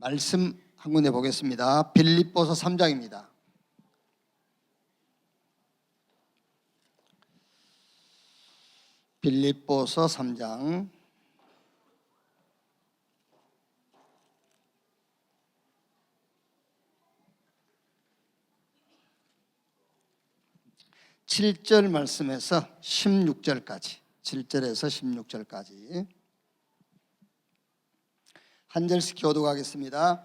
말씀 한 군데 보겠습니다. 빌립보서 3장입니다. 빌립보서 3장 7절 말씀에서 16절까지 7절에서 16절까지 한 절씩 교독하겠습니다.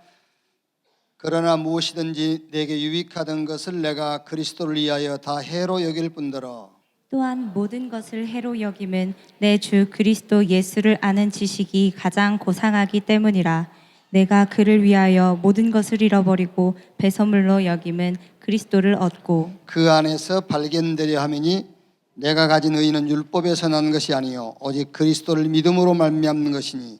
그러나 무엇이든지 내게 유익하던 것을 내가 그리스도를 위하여 다 해로 여길 뿐더러 또한 모든 것을 해로 여김은 내 주 그리스도 예수를 아는 지식이 가장 고상하기 때문이라 내가 그를 위하여 모든 것을 잃어버리고 배설물로 여김은 그리스도를 얻고 그 안에서 발견되려 하매니 내가 가진 의는 율법에서 난 것이 아니요 오직 그리스도를 믿음으로 말미암는 것이니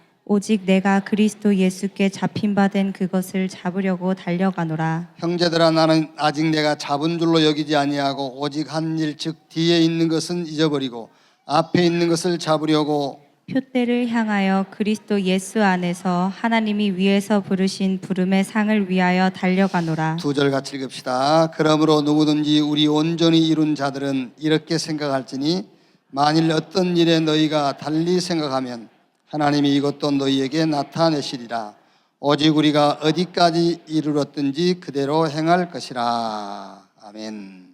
오직 내가 그리스도 예수께 잡힌 바 된 그것을 잡으려고 달려가노라 형제들아 나는 아직 내가 잡은 줄로 여기지 아니하고 오직 한 일 즉 뒤에 있는 것은 잊어버리고 앞에 있는 것을 잡으려고 표대를 향하여 그리스도 예수 안에서 하나님이 위에서 부르신 부름의 상을 위하여 달려가노라 두 절 같이 읽읍시다. 그러므로 누구든지 우리 온전히 이룬 자들은 이렇게 생각할지니 만일 어떤 일에 너희가 달리 생각하면 하나님이 이것도 너희에게 나타내시리라. 오직 우리가 어디까지 이르렀든지 그대로 행할 것이라. 아멘.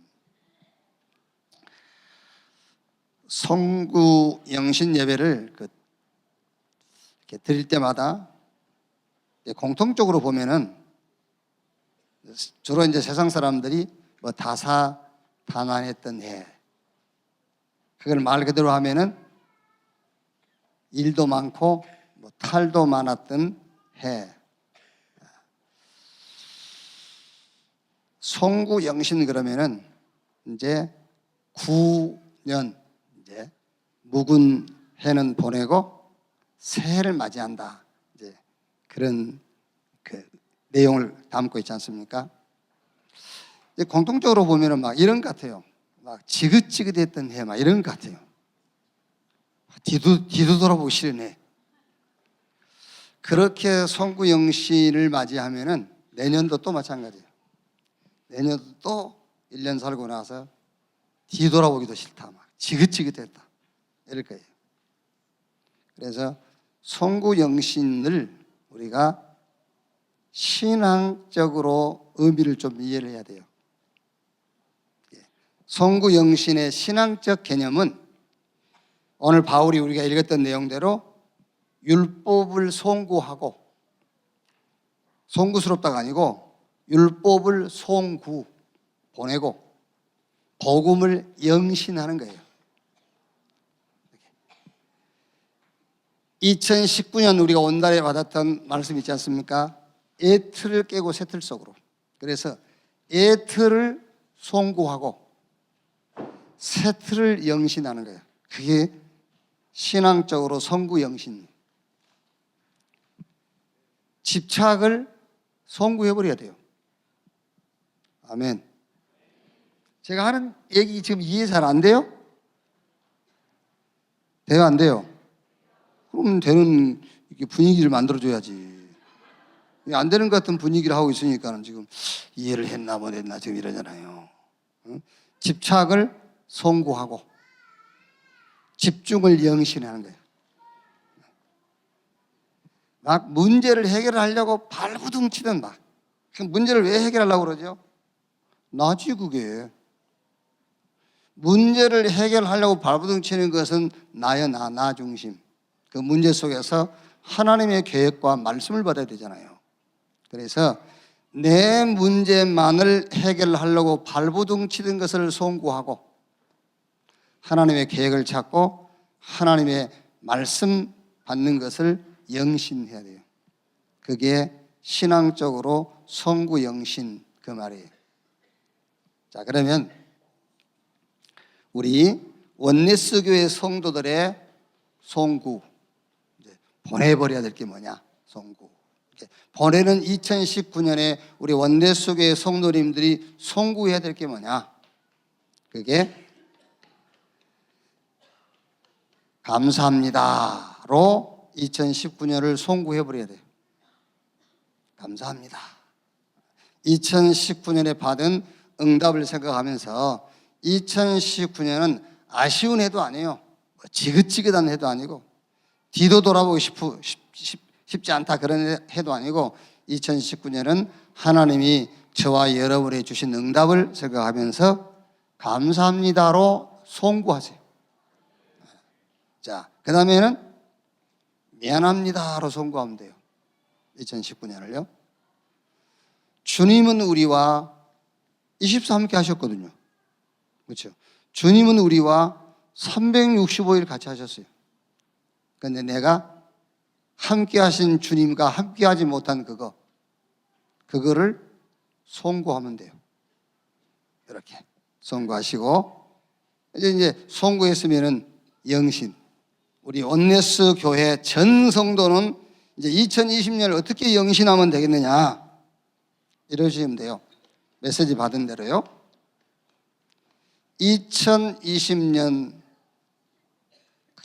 성구 영신 예배를 그 드릴 때마다 공통적으로 보면은 주로 이제 세상 사람들이 뭐 다사 다난했던 해. 그걸 말 그대로 하면은 일도 많고 뭐 탈도 많았던 해. 송구 영신 그러면은 이제 9년 이제 묵은 해는 보내고 새해를 맞이한다. 이제 그런 그 내용을 담고 있지 않습니까? 공통적으로 보면은 막 이런 것 같아요. 막 지긋지긋했던 해, 막 이런 것 같아요. 뒤도 뒤도 돌아보기 싫으네. 그렇게 송구 영신을 맞이하면은 내년도 또 마찬가지예요. 내년도 또 1년 살고 나서 뒤돌아보기도 싫다. 막 지긋지긋했다. 이럴 거예요. 그래서 송구 영신을 우리가 신앙적으로 의미를 좀 이해를 해야 돼요. 예. 송구 영신의 신앙적 개념은 오늘 바울이 우리가 읽었던 내용대로 율법을 송구하고 송구스럽다가 아니고 율법을 송구 보내고 복음을 영신하는 거예요. 2019년 우리가 온달에 받았던 말씀 있지 않습니까? 애틀을 깨고 새틀 속으로. 그래서 애틀을 송구하고 새틀을 영신하는 거예요. 그게 신앙적으로 성구 영신. 집착을 송구해 버려야 돼요. 아멘. 제가 하는 얘기 지금 이해 잘 안 돼요? 돼요, 안 돼요? 그럼 되는 분위기를 만들어줘야지. 안 되는 것 같은 분위기를 하고 있으니까는 지금 이해를 했나 못 했나 지금 이러잖아요. 응? 집착을 송구하고 집중을 영신하는 거예요. 막 문제를 해결하려고 발부둥치던 막. 그 문제를 왜 해결하려고 그러죠? 나지 그게. 문제를 해결하려고 발부둥치는 것은 나여 나, 나 중심. 그 문제 속에서 하나님의 계획과 말씀을 받아야 되잖아요. 그래서 내 문제만을 해결하려고 발부둥치던 것을 송구하고 하나님의 계획을 찾고 하나님의 말씀 받는 것을 영신해야 돼요. 그게 신앙적으로 성구 영신 그 말이에요. 자, 그러면 우리 원네스 교회 성도들의 송구. 보내버려야 될 게 뭐냐? 송구. 보내는 2019년에 우리 원내 속의 성도님들이 송구해야 될 게 뭐냐? 그게 감사합니다로 2019년을 송구해 버려야 돼요. 감사합니다. 2019년에 받은 응답을 생각하면서 2019년은 아쉬운 해도 아니에요. 뭐 지긋지긋한 해도 아니고 뒤도 돌아보고 싶, 싶, 싶지 않다 그런 해도 아니고 2019년은 하나님이 저와 여러분이 주신 응답을 생각하면서 감사합니다로 송구하세요. 자, 그 다음에는 미안합니다로 송구하면 돼요. 2019년을요. 주님은 우리와 24 함께 하셨거든요. 그렇죠? 주님은 우리와 365일 같이 하셨어요. 근데 내가 함께 하신 주님과 함께 하지 못한 그거, 그거를 송구하면 돼요. 이렇게 송구하시고, 이제 이제 송구했으면은 영신, 우리 온네스 교회 전 성도는 이제 2020년을 어떻게 영신하면 되겠느냐 이러시면 돼요. 메시지 받은 대로요. 2020년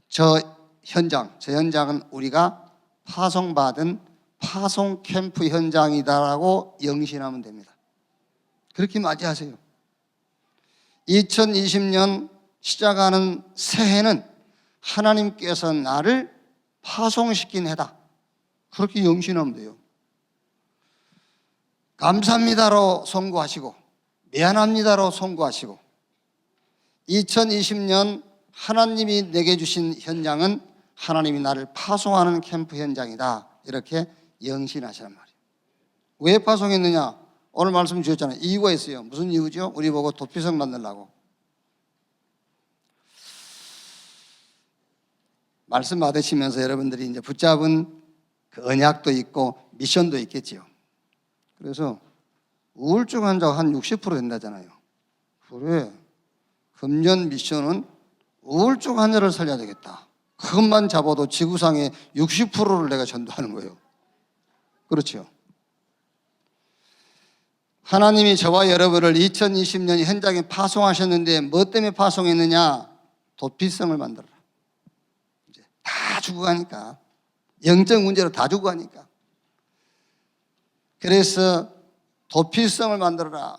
저 현장, 저 현장은 우리가 파송받은 파송 캠프 현장이다라고 영신하면 됩니다. 그렇게 맞이하세요. 2020년 시작하는 새해는 하나님께서 나를 파송시킨 해다. 그렇게 영신하면 돼요. 감사합니다로 송구하시고, 미안합니다로 송구하시고, 2020년 하나님이 내게 주신 현장은 하나님이 나를 파송하는 캠프 현장이다. 이렇게 영신하시란 말이에요. 왜 파송했느냐? 오늘 말씀 주셨잖아요. 이유가 있어요. 무슨 이유죠? 우리 보고 도피성 만들라고. 말씀 받으시면서 여러분들이 이제 붙잡은 그 언약도 있고 미션도 있겠지요. 그래서 우울증 환자가 한 60% 된다잖아요. 그래. 금년 미션은 우울증 환자를 살려야 되겠다. 그것만 잡아도 지구상의 60%를 내가 전도하는 거예요. 그렇죠. 하나님이 저와 여러분을 2020년 현장에 파송하셨는데 뭐 때문에 파송했느냐? 도피성을 만들어라. 이제 다 죽어가니까. 영적 문제로 다 죽어가니까. 그래서 도피성을 만들어라.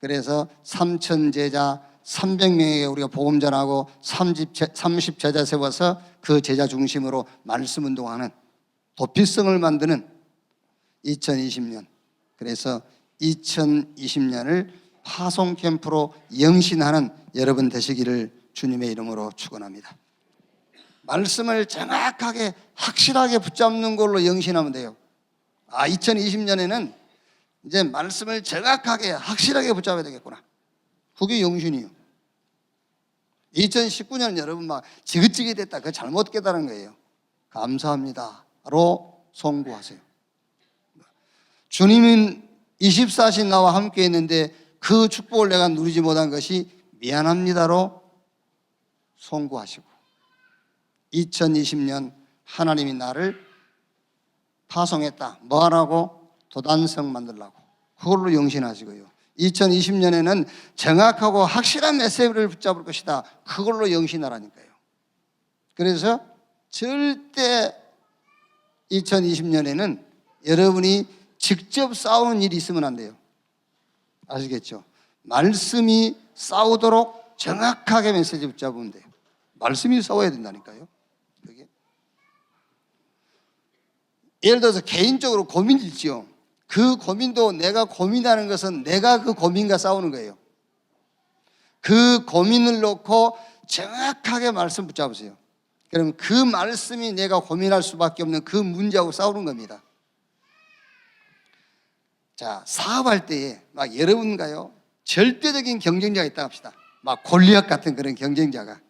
그래서 삼천 제자 300명에게 우리가 복음 전하고 30, 30 제자 세워서 그 제자 중심으로 말씀 운동하는 도피성을 만드는 2020년. 그래서 2020년을 파송 캠프로 영신하는 여러분 되시기를 주님의 이름으로 축원합니다. 말씀을 정확하게 확실하게 붙잡는 걸로 영신하면 돼요. 아, 2020년에는 이제 말씀을 정확하게 확실하게 붙잡아야 되겠구나. 그게 영신이요. 2019년 여러분 막 지긋지긋 됐다. 그 잘못 깨달은 거예요. 감사합니다로 송구하세요. 주님은 24시 나와 함께 했는데 그 축복을 내가 누리지 못한 것이 미안합니다로 송구하시고 2020년 하나님이 나를 파송했다. 뭐 하라고? 도단성 만들라고. 그걸로 영신하시고요. 2020년에는 정확하고 확실한 메시지를 붙잡을 것이다. 그걸로 영신하라니까요. 그래서 절대 2020년에는 여러분이 직접 싸우는 일이 있으면 안 돼요. 아시겠죠? 말씀이 싸우도록 정확하게 메시지 붙잡으면 돼요. 말씀이 싸워야 된다니까요. 그게. 예를 들어서 개인적으로 고민이 있지요. 그 고민도 내가 고민하는 것은 내가 그 고민과 싸우는 거예요. 그 고민을 놓고 정확하게 말씀 붙잡으세요. 그럼 그 말씀이 내가 고민할 수밖에 없는 그 문제하고 싸우는 겁니다. 자, 사업할 때에 막 여러분가요, 절대적인 경쟁자가 있다 합시다. 막 골리앗 같은 그런 경쟁자가.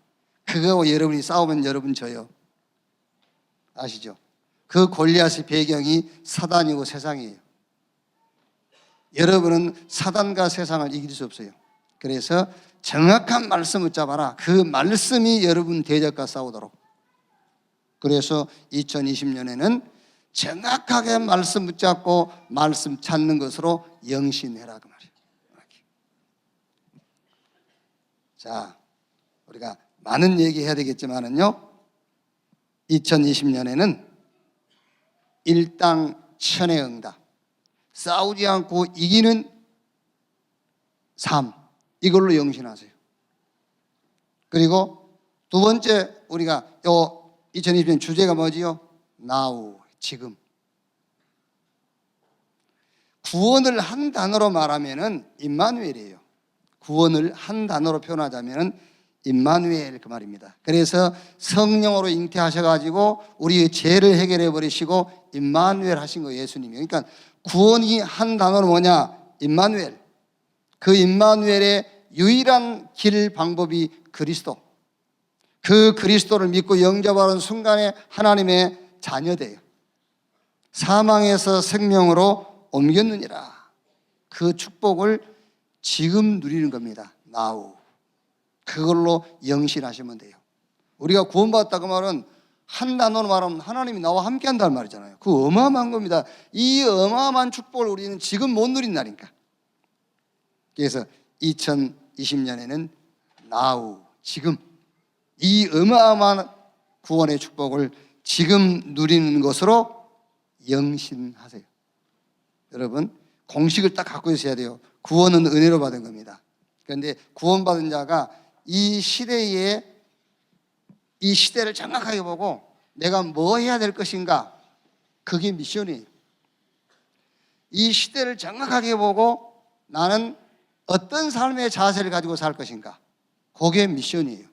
그거하고 여러분이 싸우면 여러분 져요. 아시죠? 그 골리앗의 배경이 사단이고 세상이에요. 여러분은 사단과 세상을 이길 수 없어요. 그래서 정확한 말씀을 잡아라. 그 말씀이 여러분 대적과 싸우도록. 그래서 2020년에는 정확하게 말씀 붙잡고 말씀 찾는 것으로 영신해라 그 말이에요. 자, 우리가 많은 얘기해야 되겠지만은요. 2020년에는 일당 천의 응답, 싸우지 않고 이기는 삶 이걸로 영신하세요. 그리고 두 번째 우리가 요 2020년 주제가 뭐지요? now 지금 구원을 한 단어로 말하면은 임마누엘이에요. 구원을 한 단어로 표현하자면은 임마누엘 그 말입니다. 그래서 성령으로 잉태하셔 가지고 우리의 죄를 해결해 버리시고 임마누엘 하신 거 예수님이. 그러니까 구원이 한 단어로 뭐냐? 임마누엘. 그 임마누엘의 유일한 길 방법이 그리스도. 그 그리스도를 믿고 영접하는 순간에 하나님의 자녀돼요. 사망에서 생명으로 옮겼느니라. 그 축복을 지금 누리는 겁니다. 나우. 그걸로 영신하시면 돼요. 우리가 구원받았다 그 말은 한 단어로 말하면 하나님이 나와 함께 한다는 말이잖아요. 그 어마어마한 겁니다. 이 어마어마한 축복을 우리는 지금 못 누린다니까. 그래서 2020년에는 나우 지금 이 어마어마한 구원의 축복을 지금 누리는 것으로 영신하세요. 여러분 공식을 딱 갖고 있어야 돼요. 구원은 은혜로 받은 겁니다. 그런데 구원받은 자가 이 시대에 이 시대를 정확하게 보고 내가 뭐 해야 될 것인가 그게 미션이에요. 이 시대를 정확하게 보고 나는 어떤 삶의 자세를 가지고 살 것인가 그게 미션이에요.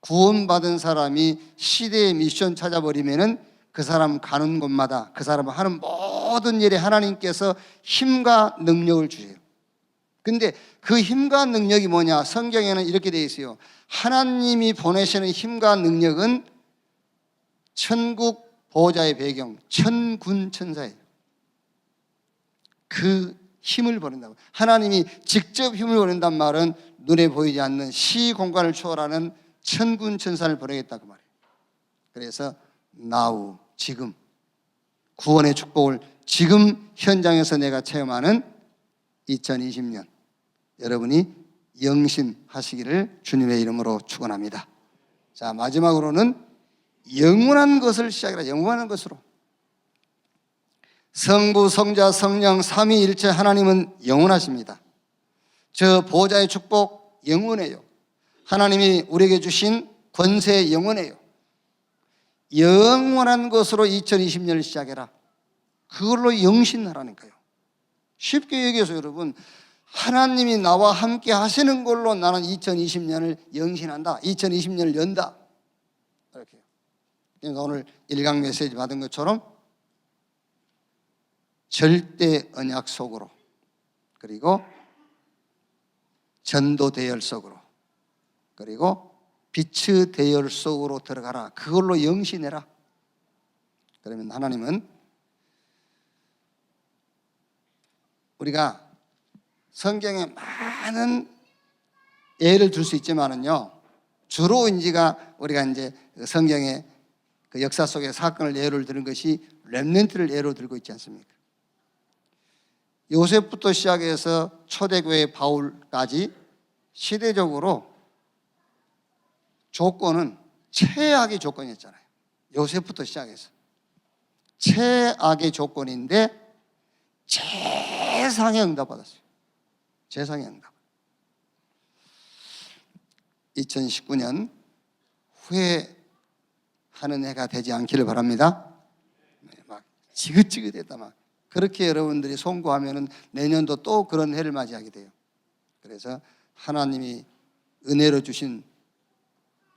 구원받은 사람이 시대의 미션 찾아버리면은 그 사람 가는 곳마다 그 사람 하는 모든 일에 하나님께서 힘과 능력을 주세요. 근데 그 힘과 능력이 뭐냐? 성경에는 이렇게 되어 있어요. 하나님이 보내시는 힘과 능력은 천국 보호자의 배경, 천군 천사예요. 그 힘을 보낸다고. 하나님이 직접 힘을 보낸단 말은 눈에 보이지 않는 시 공간을 초월하는 천군 천사를 보내겠다 그 말이에요. 그래서 now 지금 구원의 축복을 지금 현장에서 내가 체험하는 2020년 여러분이 영심하시기를 주님의 이름으로 축원합니다. 자 마지막으로는 영원한 것을 시작이라 영원한 것으로 성부 성자 성령 삼위일체 하나님은 영원하십니다. 저 보좌의 축복 영원해요. 하나님이 우리에게 주신 권세 영원해요. 영원한 것으로 2020년을 시작해라. 그걸로 영신하라니까요. 쉽게 얘기해서 여러분 하나님이 나와 함께 하시는 걸로 나는 2020년을 영신한다. 2020년을 연다. 이렇게. 그래서 오늘 일강 메시지 받은 것처럼 절대 언약 속으로 그리고 전도 대열 속으로 그리고 빛의 대열 속으로 들어가라. 그걸로 영신해라. 그러면 하나님은 우리가 성경에 많은 예를 들 수 있지만은요. 주로 인지가 우리가 이제 성경의 그 역사 속의 사건을 예를 드는 것이 렘넨트를 예로 들고 있지 않습니까? 요셉부터 시작해서 초대교회 바울까지 시대적으로 조건은 최악의 조건이었잖아요. 요셉부터 시작해서 최악의 조건인데 최상의 응답 받았어요. 응답. 2019년 후회하는 해가 되지 않기를 바랍니다. 네, 막 지긋지긋했다 막 그렇게 여러분들이 송구하면은 내년도 또 그런 해를 맞이하게 돼요. 그래서 하나님이 은혜로 주신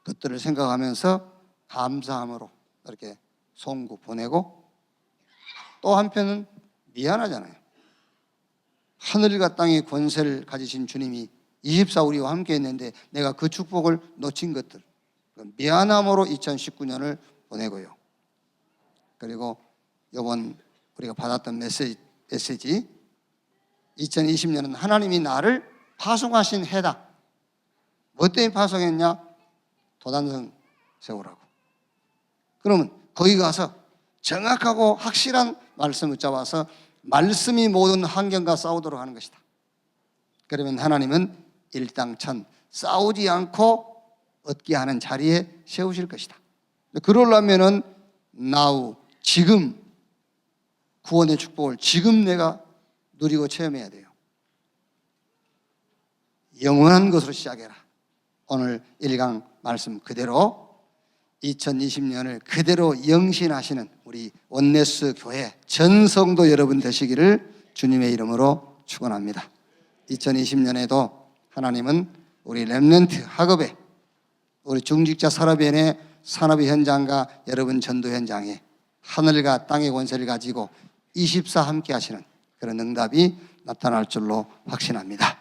것들을 생각하면서 감사함으로 이렇게 송구 보내고 또 한편은 미안하잖아요. 하늘과 땅의 권세를 가지신 주님이 24 우리와 함께 했는데 내가 그 축복을 놓친 것들 그 미안함으로 2019년을 보내고요. 그리고 이번 우리가 받았던 메시지, 메시지 2020년은 하나님이 나를 파송하신 해다. 뭐 때문에 파송했냐? 도단성 세우라고. 그러면 거기 가서 정확하고 확실한 말씀을 잡아서 말씀이 모든 환경과 싸우도록 하는 것이다. 그러면 하나님은 일당천 싸우지 않고 얻게 하는 자리에 세우실 것이다. 그러려면은 now 지금 구원의 축복을 지금 내가 누리고 체험해야 돼요. 영원한 것으로 시작해라. 오늘 1강 말씀 그대로 2020년을 그대로 영신하시는 우리 원네스 교회 전 성도 여러분 되시기를 주님의 이름으로 축원합니다. 2020년에도 하나님은 우리 렘넌트 학업에 우리 중직자 산업연의 산업의 현장과 여러분 전도 현장에 하늘과 땅의 권세를 가지고 24 함께 하시는 그런 응답이 나타날 줄로 확신합니다.